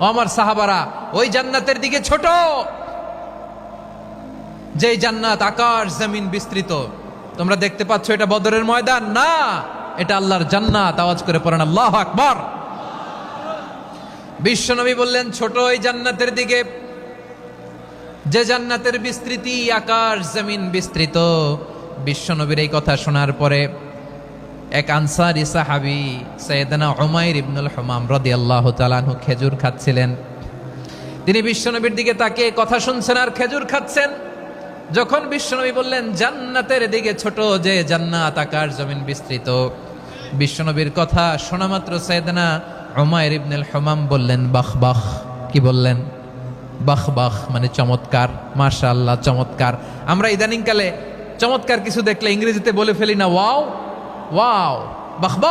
আমার সাহাবারা, ওই জান্নাতের দিকে ছোট। যে জান্নাত আকাশ, জমিন বিস্তৃত। তোমরা দেখতে পাচ্ছ এটা বদরের ময়দান? না, এটা আল্লাহর জান্নাত। আওয়াজ করে পড়েন, আল্লাহ আকবার। বিশ্বনবী বললেন, ছোট ওই জান্নাতের দিকে। যে জান্নাতের বিস্তৃতি আকাশ, জমিন বিস্তৃত। বিশ্বনবীর এই কথা শোনার পরে এক আনসারি সাহাবি সৈয়দনা উমাইর ইবনুল হুমাম রাদিয়াল্লাহু তাআলাহু খেজুর খাচ্ছিলেন। তিনি বিশ্বনবীর দিকে তাকে কথা শুনছেন আর খেজুর খাচ্ছেন। যখন বিশ্বনবী বললেন, জান্নাতের দিকে ছোট যে জান্নাত আকার জমিন বিস্তৃত। বিশ্বনবীর কথা শোনা মাত্র সৈয়দনা উমাইর ইবনুল হুমাম বললেন, বাহ বাহ। কি বললেন? বাহ বাহ মানে চমৎকার। মাশা আল্লাহ চমৎকার। আমরা ইদানিংকালে চমৎকার কিছু দেখলে ইংরেজিতে বলে ফেলি না, ওয়াও। ওয়াও বাহ বাহ